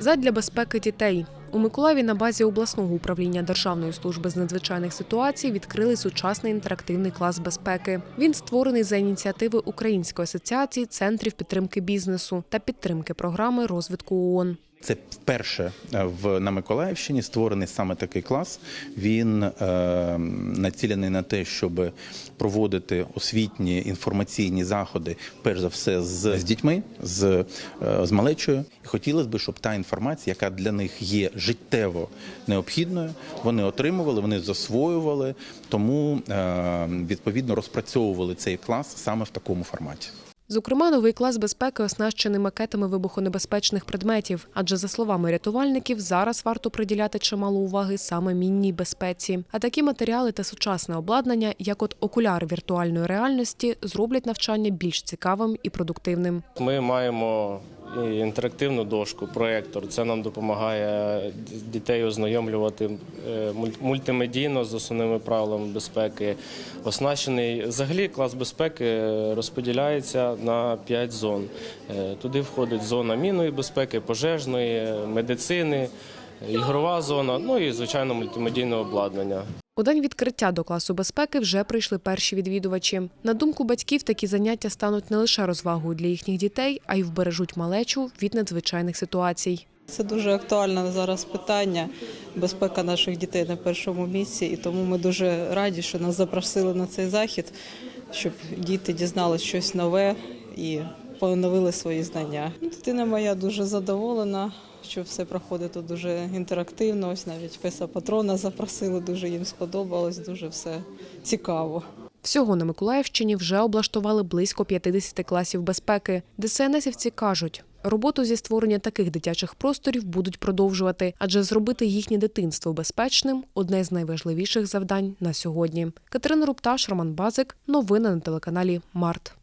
Задля безпеки дітей. У Миколаєві на базі обласного управління Державної служби з надзвичайних ситуацій відкрили сучасний інтерактивний клас безпеки. Він створений за ініціативи Української асоціації центрів підтримки бізнесу та підтримки програми розвитку ООН. Це вперше е, в на Миколаївщині створений саме такий клас. Він е, націлений на те, щоб проводити освітні інформаційні заходи, перш за все, з, з дітьми, з, е, з малечою. І хотілося б, щоб та інформація, яка для них є життєво необхідною, вони отримували, вони засвоювали, тому е, відповідно розпрацьовували цей клас саме в такому форматі. Зокрема, новий клас безпеки оснащений макетами вибухонебезпечних предметів. Адже, за словами рятувальників, зараз варто приділяти чимало уваги саме мінній безпеці. А такі матеріали та сучасне обладнання, як от окуляр віртуальної реальності, зроблять навчання більш цікавим і продуктивним. Ми маємо інтерактивну дошку, проектор. Це нам допомагає дітей ознайомлювати е, мультимедійно з основними правилами безпеки. Оснащений взагалі клас безпеки розподіляється на 5 зон. Е, Туди входить зона мінної безпеки, пожежної, медицини, ігрова зона, ну і звичайно мультимедійне обладнання. У день відкриття до класу безпеки вже прийшли перші відвідувачі. На думку батьків, такі заняття стануть не лише розвагою для їхніх дітей, а й вбережуть малечу від надзвичайних ситуацій. Це дуже актуальне зараз питання. Безпека наших дітей на першому місці, і тому ми дуже раді, що нас запросили на цей захід, щоб діти дізналися щось нове і поновили свої знання. Дитина моя дуже задоволена, що все проходить тут дуже інтерактивно. Ось навіть песа патрона запросили, дуже їм сподобалось, дуже все цікаво. Всього на Миколаївщині вже облаштували близько 50 класів безпеки. ДСНСівці кажуть, роботу зі створення таких дитячих просторів будуть продовжувати, адже зробити їхнє дитинство безпечним одне з найважливіших завдань на сьогодні. Катерина Рупташ, Роман Базик. Новини на телеканалі Март.